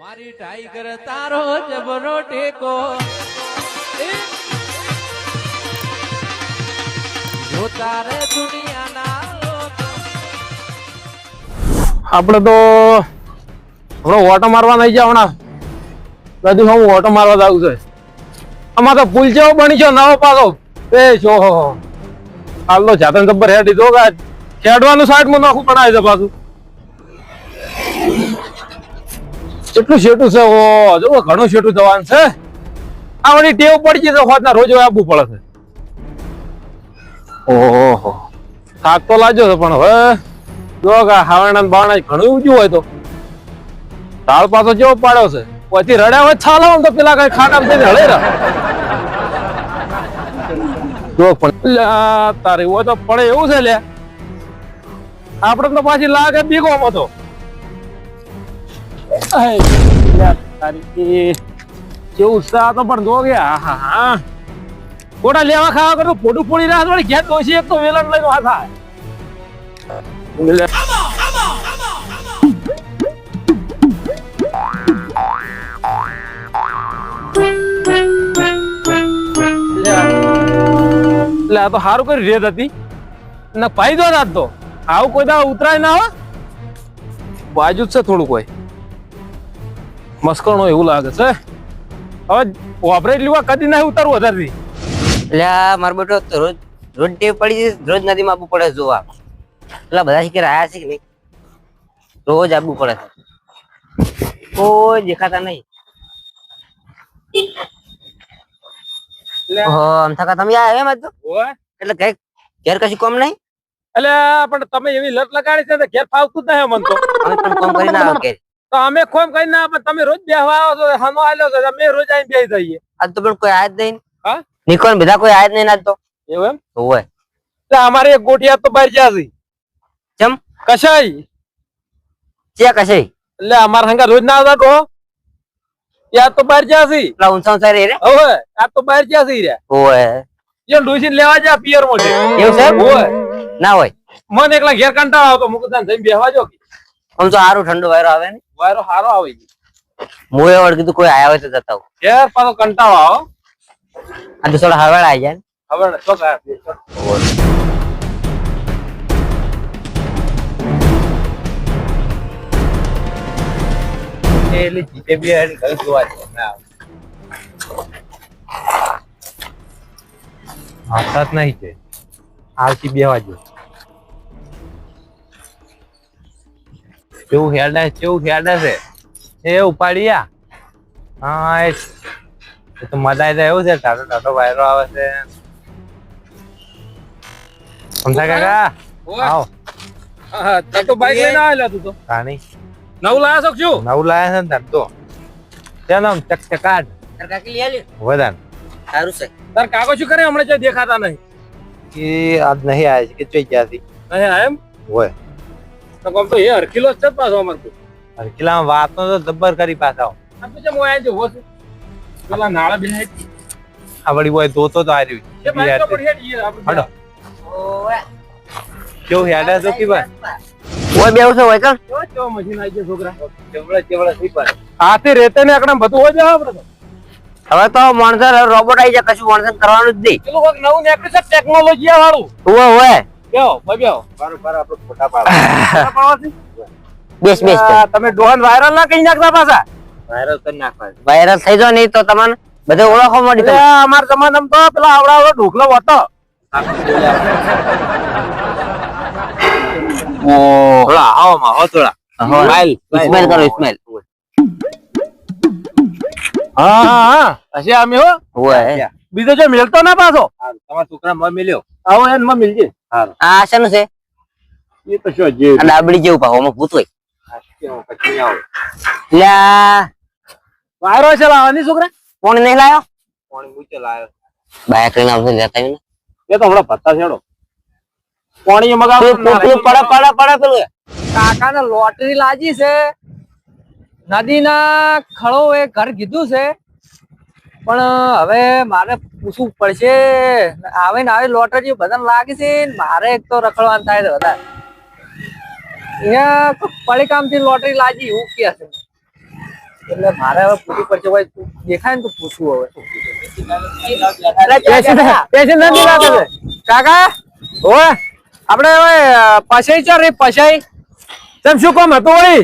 મારી ટાઈગર તારો જબરો ટેકો. તારે દુનિયાના આપણે તો હમણાં ઓટો મારવા નહીં જાય હમણાં. બધું હું ઓટો મારવા જાઉં છે. આમાં તો પુલ જેવો બની છે, નવો પાછો. એ જો, હાલ તો જાતન જબ્બર હેડી દો ખેડવાનું સાઈડમાં નાખું પડાય છે પાછું. કેટલું શેઠું છે? ઓ જો ઘણું શેઠું થવાનું છે આ વળી ટેવ પડી જશે છે હોતના રોજ આવવું પડે છે. ઓહો. થાક તો લાગ્યો છે પણ હવે જો કે બાવણા ઘણું ઊંચું હોય તો. તાળ પાછો જેવો પાડ્યો છે? પછી રડ્યા હોય છાલ આમ તો પેલા કઈ ખાટા થઈને હળે રા જો પણ તારે હોય તો પડે એવું છે લે. આપણે તો પાછી લાગે બીગો તો તારી કેવું છે આ તો પણ જો કે હા હા હા ખોટા લેવા ખાવા કરતો ફોટું ફોડી રહ્યા છે, વળી ઘેર ડોસી એક તો વેલણ લઈને આ થાય લે. એટલે આ તો સારું કરી રેત હતી ને પાઈ દો આજ તો આવું કોઈ દાડો ઉતરાય ના હો બાજુ જ છે થોડું કોઈ મસ્કણો એવું લાગે છે હવે વાપરે એટલી કદી નહીં ઉતારવું વધારથી. એટલે આ મારો બેટો રોજ રોજ ટેવ પડી છે રોજ નદીમાં આવવું પડે જોવા. એટલે બધા શીખે રહ્યા છે કે નહીં? રોજ આવવું પડે કોઈ દેખાતા નહીં. તમે એમ જ એટલે ઘેર ઘેર કશું કોમ નહીં? એટલે પણ તમે એવી લત લગાડી છે ઘેર ફાવતું જ નહીં મન તો. કોમ કરીને આવો ઘેર. તો અમે ખોમ કઈ ના પણ તમે રોજ બેહવા આવો છો હનો આલ્યો છે અમે રોજ આવીને બેસી જઈએ. આજ તો પણ કોઈ આયા જ નહીં હા? નિકોન બધા કોઈ આયા જ નહીં આજ તો? એવું એમ? હોય. એટલે અમારે એક ગોઠિયા તો બહાર જ્યાં છે. ચમ? કશાય? ચેક હશે એટલે અમારા હંગા રોજ ના આવતા તો યા તો બહાર જ્યાં છે. પેલા ઊંચા ઊંચા રે રે? હવે આ તો બહાર જ્યાં છે રે. હોય. જે ડોસીને લેવા જા પિયર મોટે એવું છે? હોય. ના હોય. મને એકલા ઘેર કંટાળો આવતો મુકદાન જઈને બેહવા જો આમ તો સારું ઠંડો વાયરો આવે ને. વાયરો હારો આવે છે હું એ વળ કીધું કોઈ આયા હોય તો જતા હું યાર પાછો કંટાળો આવો આ તો થોડા હરવાળ આવી જાય ને. તો કા કરે એટલે જીતે બી હેડ ઘર જોવા છે ના આવતા જ નહીં છે. આવતી બે વાગે. કેવું હેડા કેવું હેડા છે. એ ઉપાડ્યા હા એ તો મજા જાય એવું છે ટાટો ટાટો વાયરો આવે છે. સમજા કાકા? આવો. હા બાઈક લઈને આવેલા તું તો. કાણી નવું લાયા છો શું? નવું લાયા છે ને તાર તો. ચક કાકી લઈ આલ્યું? વધાન સારું છે. તાર કાકો શું કરે? હમણાં ક્યાં દેખાતા નહીં. કે આજ નહીં આવ્યા છે કે ચોઈ ગયા નહીં આ એમ? હોય. તો કોમ તો એ હરખીલો જ છે પાછો અમાર તો હરખીલા વાતનો તો જબ્બર કરી પાછા આ તો જે હોય જો હોસ પેલા નાળા બેહાય આ વળી હોય તો તો એ બાઈક તો પડી હેડી. કેવું હેડા તો કી બસ ઓય બેવ છે ઓય કણ જો જો મશીન આવી ગયો છોકરા. ચેવડા ચેવડા થઈ પર હાથે રેતે ને એકદમ બધું હોય જાવ આપણે હવે તો માણસ રોબોટ આવી જાય કશું માણસર કરવાનું જ નહીં. પેલું કોઈક નવું નીકળ્યું ટેકનોલોજી વાળું હોય ઓય. બેહો બેહો. ફોટા પાડવા બેસ બેસ તમે ડોહન વાયરલ ના કઈ નાખતા પાછા? વાયરલ કરી નાખવા વાયરલ થઈ જાવ નહીં તો તમને બધે ઓળખવા મળી તમે. અમાર જમાનામાં તો પેલા આવડા આવડો ઢોકલો હતો. થોડા હવામાં હો થોડા. Smile smile. કરો સ્માઈલ. હા હા હા. હશે હો. બીજો જો મિલતો ના પાછો? તમારા છોકરા માં મિલ્યો આવો એને માં મિલજે આ શાનું છે? એ તો શું જે આ ડાબડી જેવું પાહો આમાં ભૂત હોય. લ્યા વાયરો છે લાવવાની છોકરા? કોણ નહીં લાયો? પાણી મૂચે લાયો? બાયા કરીને આવશે લેતા આવીને. એ તો હમણાં ભત્તા છેડો. પાણી મગાવ પડે પડે પડે પેલું કાકાને લોટરી લાજી છે. નદીના ખળો એ ઘર કીધું છે. પણ હવે મારે પૂછવું પડશે આવે ને આવે લોટરી બધાને લાગે છે મારે એક તો રખડવાનું થાય છે વધારે. અહીંયા પડીકામથી લોટરી લાગી એવું કે છે. એટલે મારે હવે પૂછવું પડશે ભાઈ તું દેખાય ને તો પૂછવું હવે. કાકા હો આપણે હવે પછાઈ ચાલ રે પછાઈ? તમે શું કામ હતું વળી?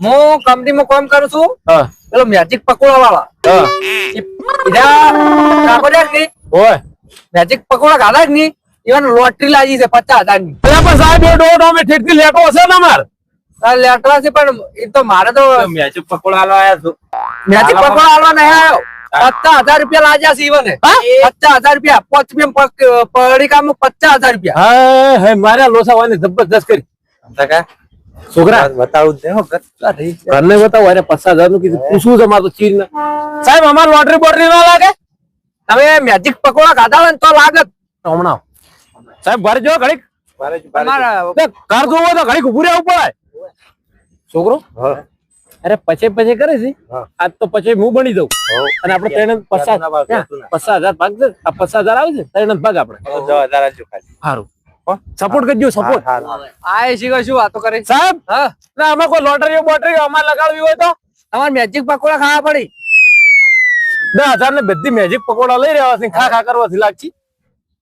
હું કંપનીમાં કામ કરું છું. હા. પેલો મેજિક પકોડા વાળા ઓય મેજિક પકોડા ખાધા જ નહીં ઇવન લોટરી લાગી છે પચાસ હજારની પણ સાહેબ એ દોઢ અમે ઠેઠથી લેટો હશે ને અમાર લેટવા છે પણ એ તો મારે તો મેજિક પકોડા હાલવા આયા છું મેજિક પકોડા હાલવા નહીં આવ્યો પચાસ હજાર રૂપિયા લાગ્યા છે ઇવને પચાસ હજાર રૂપિયા પોચ પડીકામાં પચાસ હજાર રૂપિયા હા હે મારા લોસાવાની જબરદસ્ત કરી કાકા છોકરા બતાવું જ હો ઘરને બતાવો અરે પચાસ હજારનું કીધું પૂછવું છે તો ચીર સાહેબ અમાર લોટરી બોટરી ના લાગે? તમે મેજિક પકોડા ખાધા હોય ને તો લાગત હમણાં. સાહેબ ઘરે જો ઘડીક. બારે જ- બારે જ. તમારા બે ઘર જોવો તો ઘડીક ઉભું રહેવું પડે. છોકરો અરે પછી પછી કરે છે આજ તો પછી હું બની દઉં અને આપડે ત્રણ પચાસ. પચાસ હજાર ભાગ છે. આ પચાસ હજાર આવે છે. ત્રણ ભાગ આપડે. સારું સપોર્ટ કરજો સપોર્ટ. આ શીખો શું વાતો કરે? સાહેબ? હા. ના આમાં કોઈ લોટરીઓ બોટરીઓ અમારે લગાડવી હોય તો? તમારે મેજિક પકોડા ખાવા પડી. દસ હજાર ને બધી મેજિક પકોડા લઈ રહ્યા છે ખા ખા કરવાથી લાગતી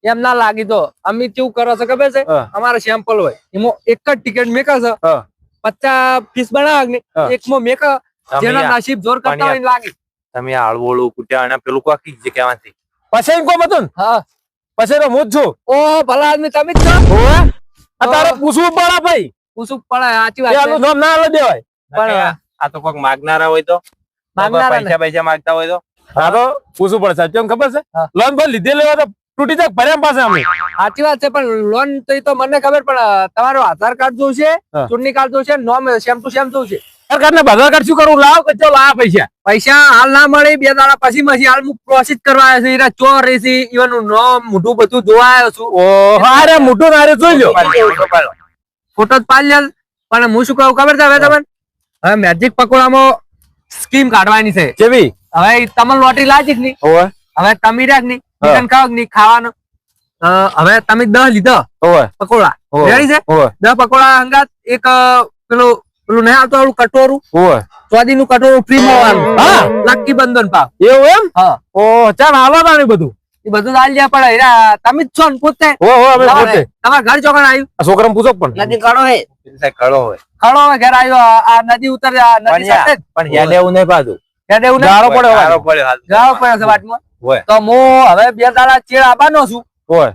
એમ ના લાગી તો. અમે કેવું કરો છો ખબર છે? અમારે સેમ્પલ હોય. એમાં એક જ ટિકિટ મેકા છે. પચાસ પીસ બનાવ ને. એકમાં મેકા. જેના નસીબ જોર કરતા હોય લાગે. તમે આળવોળું હળવોળું કુટ્યા અને પેલું કોકી જે કહેવાથી પછી એમ કોમ બધું ને? હા. પછી તો હું જ છું. ઓ ભલા આદમી તમે જ છો? તારે પૂછવું પડે ભાઈ. પૂછવું પણ સાચી વાત છે. નામ ના લે દેવાય. પણ આ તો કોઈક માગનારા હોય તો. માગનારા પૈસા પૈસા માંગતા હોય તો. હા તો પૂછવું પડે સાચું એમ ખબર છે? લોન પર લીધેલી હોય તો તૂટી જાય ભર્યા પાસે અમે. સાચી વાત છે પણ લોન તો મને ખબર પણ તમારો આધાર કાર્ડ જોશે. ચૂંટણી કાર્ડ જોશે નોમ સેમ ટુ સેમ જોશે. સરકાર ને શું કરવું લાવ કે પૈસા. પૈસા હાલ ના મળે બે દાડા પછી પછી હાલ હું પ્રોસેસ કરવા આવ્યો છું. ઈરા ચોર ઈવનનું નામ મોઢું બધું જોવા આવ્યો છું. નારે જોઈ લો ફોટો પાડો. ફોટો જ પાડી લે પણ હું શું કહું ખબર છે હવે તમને? હવે મેજિક પકોડામાં સ્કીમ કાઢવાની છે. કેવી? હવે તમને લોટરી લાગી ઓવે. હવે તમે રાખ હા. ચિકન ખાવ નહીં ખાવાનું. હવે તમે દસ લીધા પકોડા. દ રેડી છે? ઓવે. પકોડા હંગાત એક પેલું પેલું ના આવતું આવડું કટોરું? સ્વાદી નું કટોરું ફ્રી મળવાનું. હા. લકી બંધન પાવ એવું એમ? હા. ચાલ હાલો ને બધું. એ બધું લાલ જ્યાં પડે. હીરા તમે જ છો ને પોતે. ઓ હો અમે પોતે. તમારા ઘર ચોકણ આવ્યું? આ છોકરાને પૂછો પણ. નદી કાઢો હે. પેલી સાઈડ ખડો હોય. ઘર આવ્યો. આ- આ નદી ઉતર પણ નદી સાથે જ. પણ યાદ એવું નહીં પાછું યાદ એવું ગાળો પડે ગાળો પડ્યો હાલ. ગાળો પડે છે વાટમાં. તો હું હવે બે દાડા ચેડ આવવાનો છું.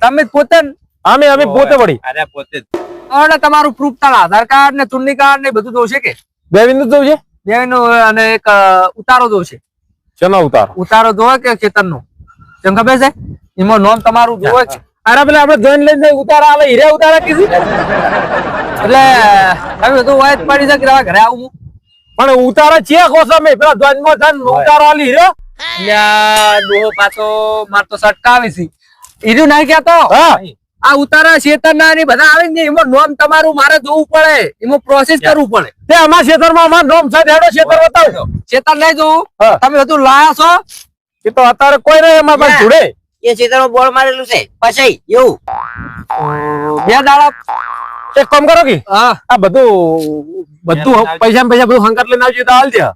તમે પોતે ને. અમે અમે પોતે વળી. અરે પોતે જ. હવે તમારું પ્રૂફ તારા આધાર કાર્ડ ને ચૂંટણી કાર્ડ ને બધું જોશે કે? બે બિંદુ જોશે બે બેનું અને એક ઉતારો જોશે. શેનો ઉતારો? ઉતારો જોવે કે ખેતરનો? કેમ ખબર છે? એમાં નોમ તમારું જોવે છે અરે પેલા આપડે જોઈન લઈને ઉતારા આલે હીરે ઉતારા કીધી એટલે તમે બધું વાત પડી છે કે ઘરે આવું પણ ઉતારા છે કોસો મે? પેલા જોઈનમાં જાન ઉતારો આલી હીરો? એટલે ડોહો પાછો માર તો સટકાવી છે. નહીં કહેતો હા. આ ઉતારા શેતરના ને બધા આવે ને એમાં નોમ તમારું મારે જોવું પડે. એમાં પ્રોસેસ કરવું પડે. તે અમારા ક્ષેત્રમાં અમાર નોમ સાથે હેડો ક્ષેત્ર બતાવજો. શેતર નહીં જોવું. તમે બધું લાયા છો? એ તો અત્યારે કોઈ નહીં એમાં પણ જોડે. એ ક્ષેત્રમાં બોર્ડ મારેલું છે પછી એવું. બે દાડા. એક કામ કરો કે હા. આ બધું બધું પૈસા પૈસા બધું હંકાર લઈને આવજો તો હાલજે.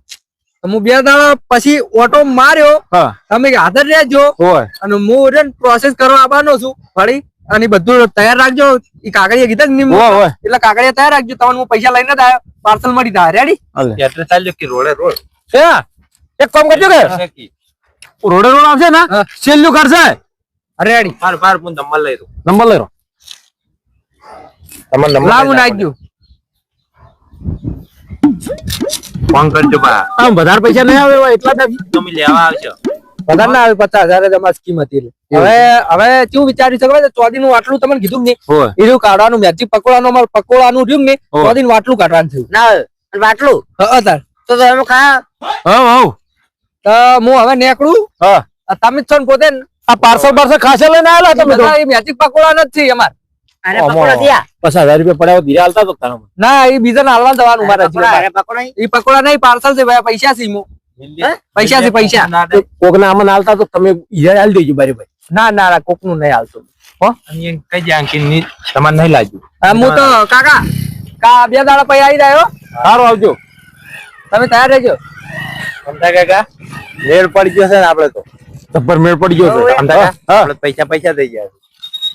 હું બે દાડા પછી ઓટો માર્યો. હા. તમે હાજર રહેજો. હોય. અને હું પ્રોસેસ કરવા આવવાનો છું ફરી. અને બધું તૈયાર રાખજો. એ કાગળિયા કીધા ને નિમ હોય હોય એટલે કાગળિયા તૈયાર રાખજો. તમને હું પૈસા લઈને જ આવ્યો પાર્સલ મળી દા રેડી એડ્રેસ આલજો કે રોડે રોડ. છે એક કામ કરજો કે. રોડે રોડ આવશે ને. છેલ્લું ઘર રેડી માર માર હું નંબર લઈ દઉં નંબર લઈ રહ્યો તમને નંબર લાવું નાખજો ફોન કરજો બા. આમ વધારે પૈસા નહીં આવે એટલા તમે લેવા આવશો વધારે ના આવે પચાસ હજાર જ અમારી સ્કીમ હતી હવે હવે કેવું વિચારી શકો ચોદી નું આટલું તમને કીધું ને એ રહ્યું કાઢવાનું મેથી પકોડાનું અમારે પકોડાનું રહ્યું ને ચોદી નું આટલું કાઢવાનું થયું. ના વાટલું? હા તાર. તો તમે ખા હા હા તો હું હવે નીકળું? હા. આ તમે છો ને પોતે આ પાર્સલ પાર્સલ ખાસે લઈને આવેલા તમે તો? બધા એ મેથી પકોડા નથી અમાર. અરે. પકોડા થયા? પચાસ હજાર રૂપિયા પડ્યા ધીરે હાલતા તો ના એ બીજા હાલવા જવાનું મારે પકોડા અમારે. અરે નહીં. એ પકોડા નહીં પાર્સલ છે ભાઈ પૈસા છે ઈમો. પૈસા છે, પૈસા. ના દે. કોક ના આમાં હાલતા તો તમે હીરા હાલ દેજો બારી ભાઈ. ના ના ના કોકનું નહીં હાલતું. હો? અને એમ કઈ જાય કે ની તમારે નહીં લાગ્યું. હા, હું તો કાકા કા બે દાડા પછી આવી જાય. હો. સારું આવજો. તમે તૈયાર રહેજો. સમતા કાકા? મેળ પડી ગયો છે ને આપડે તો. જબ્બર મેળ પડી ગયો છે. સમતા હા, કાકા? હા. આપડે પૈસા પૈસા થઈ ગયા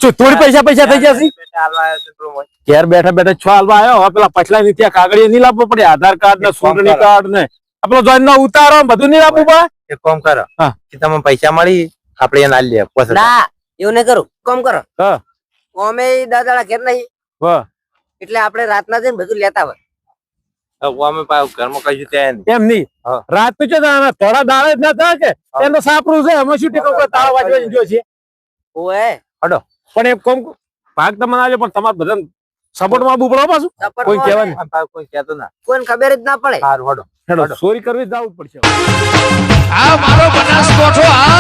શું થોડી પૈસા પૈસા થઈ ગયા છે. બેટા હાલવા આવ્યો છે પેલો મોય. ઘેર બેઠા બેઠા છ હાલવા આવ્યો. હવે પેલા પછલા ની ત્યાં કાગળિયા નહીં લાવવો પડે. આધાર કાર્ડ ને એક કામ ચૂંટણી કરો. કાર્ડ ને. આ પેલો જોઈન નો ઉતારો બધું નહીં આપવું પડે એક કામ કરો. કે તમે પૈસા મળી આપણે એને આલી લે ના એવું નહીં કરું. કામ કરો. હા. અમે દાદાડા ઘેર નહીં. વાહ. એટલે આપણે રાતના જઈને બધું લેતા હોય. અમે ઘરમાં કશું ત્યાં નહીં એમ નહીં. રાત તો છે થોડા દાડે જ ના થાય કે. એનો સાપરું છે અમે શું ટેકો તાળા છે ઓએ પણ એક કોમ ભાગ તમને આલ્યો પણ તમારે બધા સપોર્ટમાં આવવું પડે પાછું કોઈ કહેવાય કોઈ કહેતો ના. કોઈને ખબર જ ના પડે. સારું હડો. હેડો ચોરી કરવી જ જવું પડશે. આ મારો બનાસકોઠો આ